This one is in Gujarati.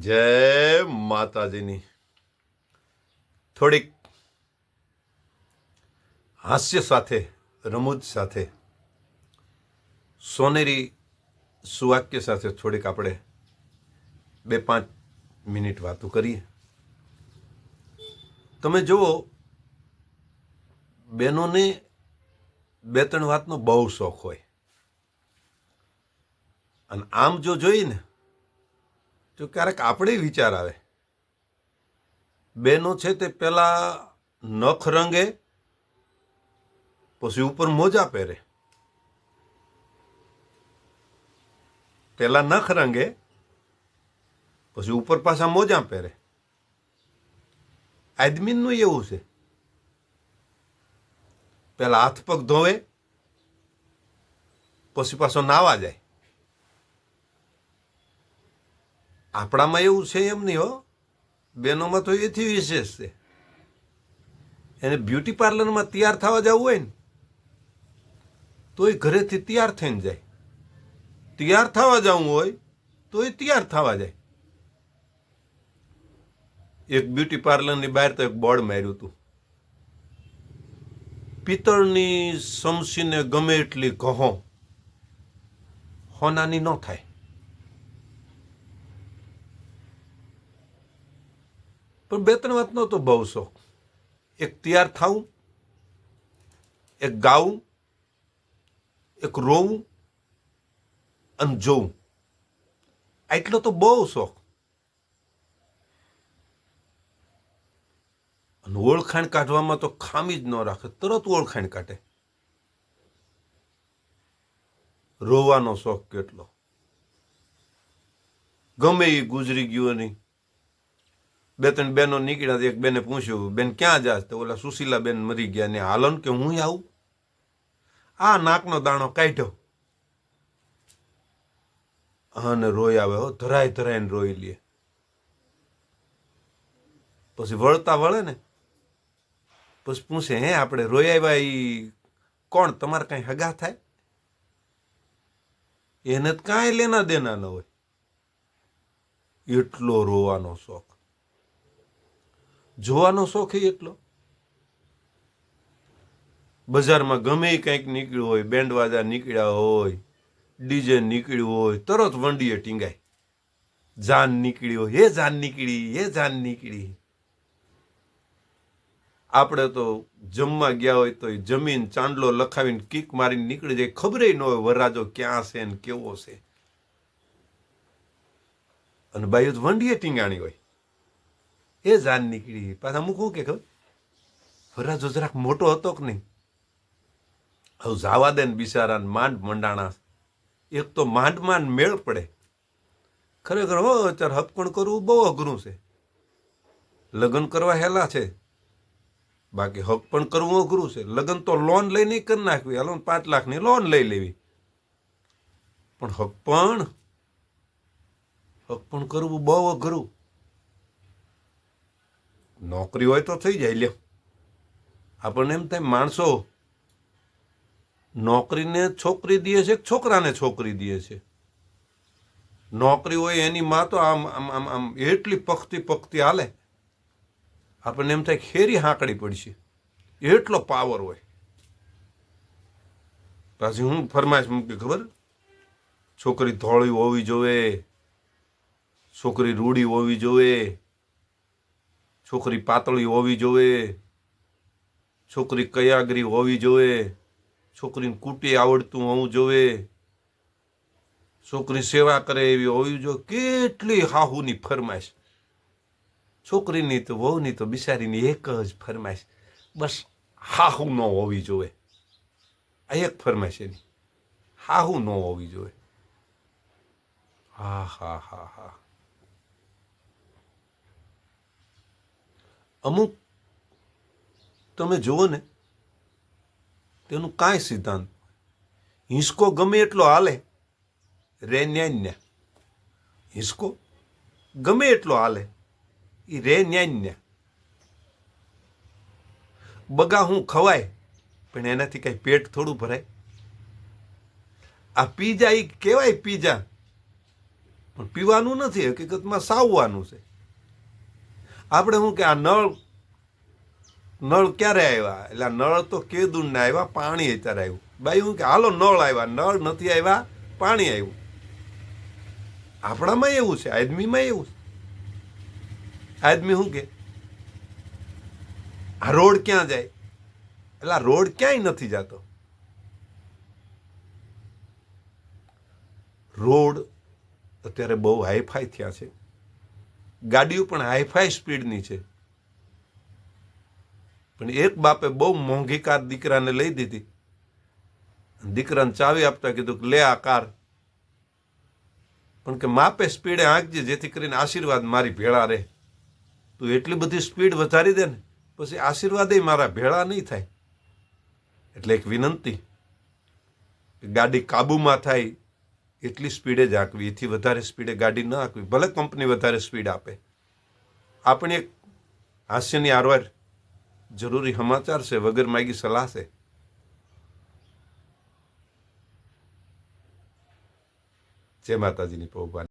જય માતાજીની. થોડીક હાસ્ય સાથે, રમૂજ સાથે, સોનેરી સુવાક્ય સાથે થોડીક આપણે બે પાંચ મિનિટ વાતો કરીએ. તમે જુઓ, બહેનોને બે ત્રણ વાતનો બહુ શોખ હોય. અને આમ જો જોઈએ ને તો ક્યારેક આપણે વિચાર આવે. બેનો છે તે પેલા નખ રંગે, પછી ઉપર મોજા પહેરે. પેલા નખ રંગે, પછી ઉપર પાછા મોજા પહેરે. આદમીનું એવું છે. પહેલાં હાથ પગ ધોવે, પછી પાછો નાવા જાય. આપણામાં એવું છે એમ નહીં હો. બહેનોમાં તો એથી વિશેષ છે. એને બ્યુટી પાર્લરમાં તૈયાર થવા જવું હોય ને તો એ ઘરેથી તૈયાર થઈને જાય. તૈયાર થવા જવું હોય તો એ તૈયાર થવા જાય. એક બ્યુટી પાર્લરની બહાર તો એક બોર્ડ માર્યું હતું. પિત્તળની સમસીને ગમે એટલી કહો હોનાની ન થાય. પણ બે ત્રણ વાતનો તો બહુ શોખ. એક તૈયાર થવું, એક ગાવું, એક રોવું અને જોવું. એટલો તો બહુ શોખ. અને ઓળખાણ કાઢવામાં તો ખામી જ ન રાખે, તરત ઓળખાણ કાઢે. રોવાનો શોખ કેટલો? ગમે એ ગુજરી ગયું નહીં બે ત્રણ બેનો નીકળ્યા એક બેને પૂછ્યું, બેન, ક્યાં જાસ તો ઓલા સુશીલા બેન મરી ગયા ને, હાલો કે હું આવું? આ નાકનો દાણો કાઢ્યો. અને રોઈ આવે હો, ધરાય ધરાઈને રોઈ લે. પછી વળતા વળે ને, પછી પૂછે, હે, આપણે રોઈ આવ્યા એ કોણ? તમારે કાંઈ હગા થાય? એને કાંઈ લેના દેના ન હોય. એટલો રોવાનો શોખ. જોવાનો શોખ એટલો. બજારમાં ગમે કંઈક નીકળ્યું હોય બેન્ડ વાજા નીકળ્યા હોય, ડીજે નીકળ્યું હોય, તરત વંડીએ ટીંગાય. જાન નીકળી હોય, હે જાન નીકળી, હે જાન નીકળી. આપણે તો જમવા ગયા હોય તો જમીન ચાંદલો લખાવીને કીક મારીને નીકળી જાય. ખબર ન હોય વરરાજો ક્યાં છે ને કેવો છે. અને બાયુ વંડીએ ટીંગાણી હોય. એ જાન નીકળી પાછા મૂકવું કે ખબર? વરરાજો જરાક મોટો હતો કે નહીં? હવે જાવા દે ને બિચારાને માંડ મંડાણા. એક તો માંડ માંડ મેળ પડે. ખરેખર હો, અત્યારે હપકણ કરવું બહુ અઘરું છે. લગ્ન કરવા હેલા છે. બાકી હક પણ કરવું અઘરું છે. લગ્ન તો લોન લઈને કરી નાખવી. હાલો પાંચ લાખની લોન લઈ લેવી. પણ હક પણ હક પણ કરવું બહુ અઘરું. નોકરી હોય તો થઈ જાય, લ્યો. આપણને એમ થાય, માણસો નોકરીને છોકરી દે છે છોકરાને છોકરી દે છે? નોકરી હોય એની માં તો આમ આમ આમ આમ એટલી પખતી પખતી હાલે. આપણને એમ થાય ખેરી હાંકડી પડશે. એટલો પાવર હોય. પાછી હું ફરમાઈશ મૂકી, ખબર? છોકરી ધોળી હોવી જોવે છોકરી રૂડી હોવી જોવે છોકરી પાતળી હોવી જોવે. છોકરી કયાગરી હોવી જોવે. છોકરીને કૂટી આવડતું હોવું જોવે. છોકરી સેવા કરે એવી હોવી જોઈએ કેટલી હાહુની ફરમાઈશ. છોકરીની તો વહુની તો બિચારીની એક જ ફરમાઈશ. બસ હાહુ ન હોવી જોવે. આ એક ફરમાઈશ એની. હાહુ ન હોવી જોવે. હા હા હા હા. અમુક તમે જુઓ ને, તેનું કાંઈ સિદ્ધાંત હિંસકો ગમે એટલો હાલે, રે ન્યાન્ય. હિંસકો ગમે એટલો હાલે એ રે ન્યાન્ય. બગા હું ખવાય, પણ એનાથી કાંઈ પેટ થોડું ભરાય. આ પીઝા એ કહેવાય પીઝા પણ પીવાનું નથી, હકીકતમાં સાવવાનું છે. આપણે શું કે આ નળ નળ ક્યારે આવ્યા? એટલે નળ તો કેદુન આવ્યા, પાણી અત્યારે આવ્યું. બાઈ હું કે હાલો નળ આવ્યા. નળ નથી આવ્યા, પાણી આવ્યું. આપણામાં એવું છે, આદમીમાં એવું છે. આદમી શું કે? આ રોડ ક્યાં જાય? એટલે રોડ ક્યાંય નથી જતો. રોડ અત્યારે બહુ હાઈફાઈ થયા છે. ગાડીઓ પણ હાઈફાઈ સ્પીડની છે. પણ એક બાપે બહુ મોંઘી કાર દીકરાને લઈ દીધી. દીકરાને ચાવી આપતા કીધું કે, લે આ કાર. પણ કે માપે સ્પીડે આંકજે, જેથી કરીને આશીર્વાદ મારી ભેળા રહે. તું એટલી બધી સ્પીડ વધારી દે ને, પછી આશીર્વાદે મારા ભેળા નહીં થાય. એટલે એક વિનંતી ગાડી કાબૂમાં થાય એટલી સ્પીડે જ આંકવી. એથી વધારે સ્પીડે ગાડી ન આંકવી. ભલે કંપની વધારે સ્પીડ આપે. આપણી એક હાસ્યની આરવાર જરૂરી સમાચાર છે, વગર માગી સલાહ છે. જય માતાજીની પૌભાન